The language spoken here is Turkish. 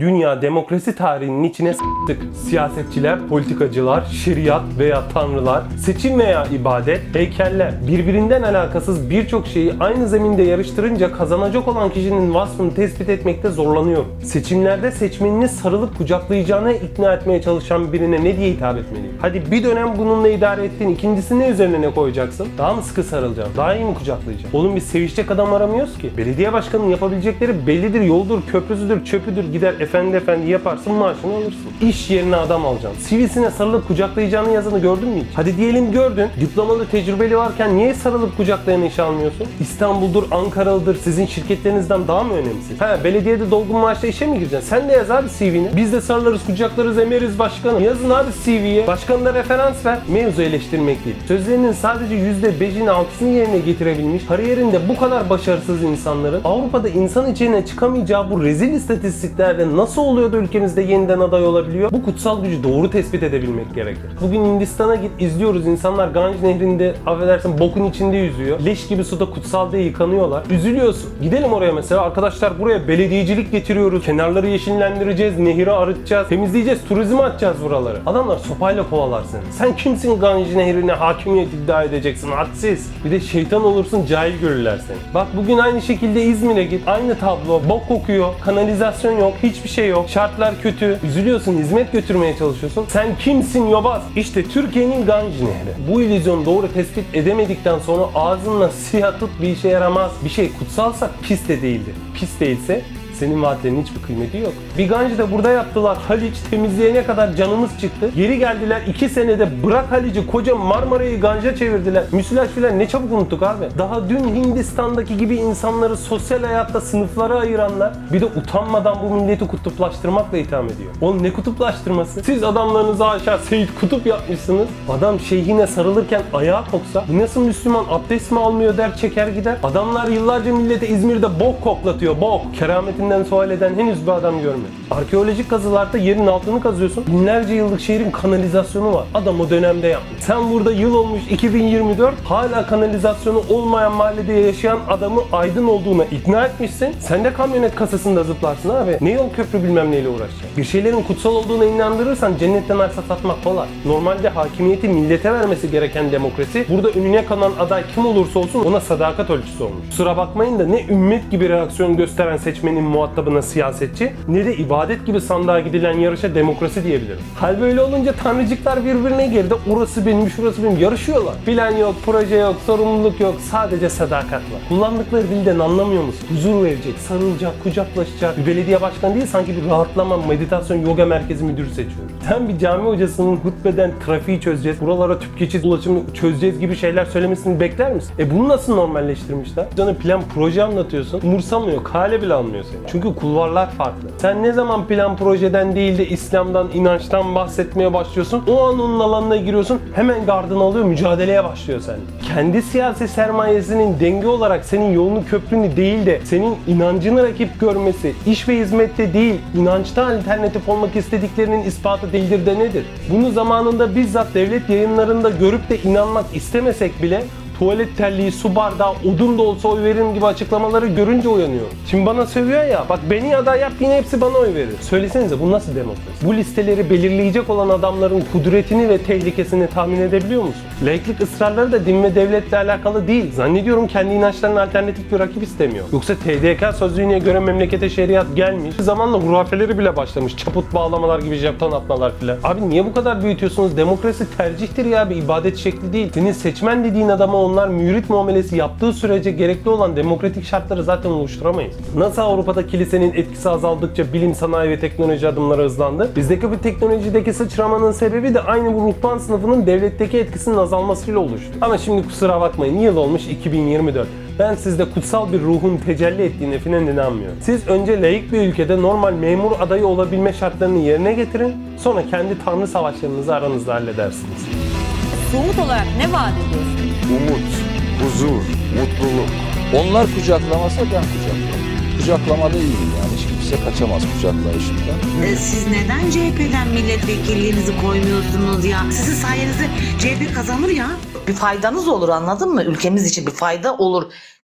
Dünya demokrasi tarihinin içine s**tık. Siyasetçiler, politikacılar, şeriat veya tanrılar, seçim veya ibadet, heykeller birbirinden alakasız birçok şeyi aynı zeminde yarıştırınca kazanacak olan kişinin vasfını tespit etmekte zorlanıyor. Seçimlerde seçmenini sarılıp kucaklayacağına ikna etmeye çalışan birine ne diye hitap etmeliyim? Hadi bir dönem bununla idare ettin, ikincisini ne üzerine ne koyacaksın? Daha mı sıkı sarılacaksın? Daha iyi mi kucaklayacaksın? Oğlum biz sevişecek adam aramıyoruz ki. Belediye başkanının yapabilecekleri bellidir, yoldur, köprüsüdür, çöpüdür. Gider efendi efendi yaparsın maaşını alırsın. İş yerine adam alacaksın. CV'sine sarılıp kucaklayacağını yazanı gördün mü hiç? Hadi diyelim gördün. Diplomalı tecrübeli varken niye sarılıp kucaklayan işe almıyorsun? İstanbul'dur, Ankaralıdır sizin şirketlerinizden daha mı önemsiz? Ha belediyede dolgun maaşla işe mi gireceksin? Sen de yaz abi CV'ni. Biz de sarılırız, kucaklarız, emeriz başkanım. Yazın abi CV'ye. Başkanına referans ver. Mevzu eleştirmek değil. Sözlerinin sadece %5'ini 6'sını yerine getirebilmiş, kariyerinde bu kadar başarısız insanların Avrupa'da insan içine çıkamayacağı bu rezil istatistiklerde nasıl oluyor da ülkemizde yeniden aday olabiliyor? Bu kutsal gücü doğru tespit edebilmek gerekir. Bugün Hindistan'a git izliyoruz insanlar Ganj nehrinde affedersin bokun içinde yüzüyor. Leş gibi suda kutsal diye yıkanıyorlar. Üzülüyorsun. Gidelim oraya mesela arkadaşlar buraya belediyecilik getiriyoruz. Kenarları yeşillendireceğiz, nehri arıtacağız, temizleyeceğiz, turizm atacağız buraları. Adamlar sopayla kovalar seni. Sen kimsin Ganj nehrine hakimiyet iddia edeceksin hadsiz. Bir de şeytan olursun cahil görürler seni. Bak bugün aynı şekilde İzmir'e git. Aynı tablo. Bok kokuyor. Kanalizasyon yok. Hiçbir şey yok. Şartlar kötü. Üzülüyorsun. Hizmet götürmeye çalışıyorsun. Sen kimsin yobaz? İşte Türkiye'nin Ganj Nehri. Bu illüzyonu doğru tespit edemedikten sonra ağzınla siyah tut bir işe yaramaz. Bir şey kutsalsa pis de değildir. Pis değilse senin vaatlerinin hiçbir kıymeti yok. Bir gancı da burada yaptılar. Haliç temizleyene kadar canımız çıktı. Geri geldiler 2 senede bırak Haliç'i koca Marmara'yı ganca çevirdiler. Müsilaj filan ne çabuk unuttuk abi. Daha dün Hindistan'daki gibi insanları sosyal hayatta sınıflara ayıranlar bir de utanmadan bu milleti kutuplaştırmakla itham ediyor. Oğlum ne kutuplaştırması? Siz adamlarınızı aşağı Seyit Kutup yapmışsınız. Adam şeyhine sarılırken ayağa koksa nasıl Müslüman abdest mi almıyor der çeker gider. Adamlar yıllarca millete İzmir'de bok koklatıyor bok. Kerametinden sual eden henüz bir adam görmedim. Arkeolojik kazılarda yerin altını kazıyorsun. Binlerce yıllık şehrin kanalizasyonu var. Adam o dönemde yapmış. Sen burada yıl olmuş 2024 hala kanalizasyonu olmayan mahallede yaşayan adamı aydın olduğuna ikna etmişsin. Sen de kamyonet kasasında zıplarsın abi. Ne yol köprü bilmem neyle uğraşacaksın. Bir şeylerin kutsal olduğuna inandırırsan cennetten arsa satmak kolay. Normalde hakimiyeti millete vermesi gereken demokrasi burada önüne kalan aday kim olursa olsun ona sadakat ölçüsü olmuş. Kusura bakmayın da ne ümmet gibi reaksiyon gösteren seçmenin muhatabına siyasetçi ne de ibadet gibi sandığa gidilen yarışa demokrasi diyebilirim. Hal böyle olunca tanrıcıklar birbirine girdi. Orası benim, şurası benim. Yarışıyorlar. Plan yok, proje yok, sorumluluk yok. Sadece sadakat var. Kullandıkları dilden anlamıyor musun? Huzur verecek, sarılacak, kucaklaşacak. Bir belediye başkanı değil sanki bir rahatlama, meditasyon, yoga merkezi müdürü seçiyorum. Sen bir cami hocasının hutbeden trafiği çözeceğiz, buralara tüp geçiş ulaşımını çözeceğiz gibi şeyler söylemesini bekler misin? E bunu nasıl normalleştirmişler? Sana plan, proje anlatıyorsun. Umursamıyor, kale bile almıyor seni. Çünkü kulvarlar farklı. Sen ne zaman plan projeden değil de İslam'dan, inançtan bahsetmeye başlıyorsun, o an onun alanına giriyorsun, hemen gardını alıyor, mücadeleye başlıyor sen. Kendi siyasi sermayesinin denge olarak senin yolunu köprünü değil de senin inancını rakip görmesi, iş ve hizmette değil, inançta alternatif olmak istediklerinin ispatı değildir de nedir? Bunu zamanında bizzat devlet yayınlarında görüp de inanmak istemesek bile tuvalet terliği, su bardağı, odun da olsa oy veririm gibi açıklamaları görünce uyanıyor. Şimdi bana sövüyor ya, bak beni aday yap yine hepsi bana oy verir. Söylesenize bu nasıl demokrasi? Bu listeleri belirleyecek olan adamların kudretini ve tehlikesini tahmin edebiliyor musun? Laiklik ısrarları da din ve devletle alakalı değil. Zannediyorum kendi inançlarına alternatif bir rakip istemiyor. Yoksa TDK sözlüğüne göre memlekete şeriat gelmiş. Zamanla hurafeleri bile başlamış. Çaput bağlamalar gibi jeton atmalar filan. Abi niye bu kadar büyütüyorsunuz? Demokrasi tercihtir ya bir ibadet şekli değil. Senin seçmen dediğin adama onlar mürit muamelesi yaptığı sürece gerekli olan demokratik şartları zaten oluşturamayız. Nasıl Avrupa'da kilisenin etkisi azaldıkça bilim, sanayi ve teknoloji adımları hızlandı? Bizdeki bu teknolojideki sıçramanın sebebi de aynı bu ruhban sınıfının devletteki etkisinin azalmasıyla oluştu. Ama şimdi kusura bakmayın yıl olmuş 2024. Ben sizde kutsal bir ruhun tecelli ettiğine filan inanmıyorum. Siz önce laik bir ülkede normal memur adayı olabilme şartlarını yerine getirin. Sonra kendi tanrı savaşlarınızı aranızda halledersiniz. Somut olarak ne vaat ediyorsun? umut, huzur, mutluluk. Onlar kucaklamasa ben kucaklarım. Kucaklamada iyiyim yani. Hiç kimse kaçamaz kucaklayışımdan. E, Siz neden CHP'den milletvekilliğinizi koymuyorsunuz ya? Sizin sayenizde CHP kazanır ya. Bir faydanız olur anladın mı? Ülkemiz için bir fayda olur.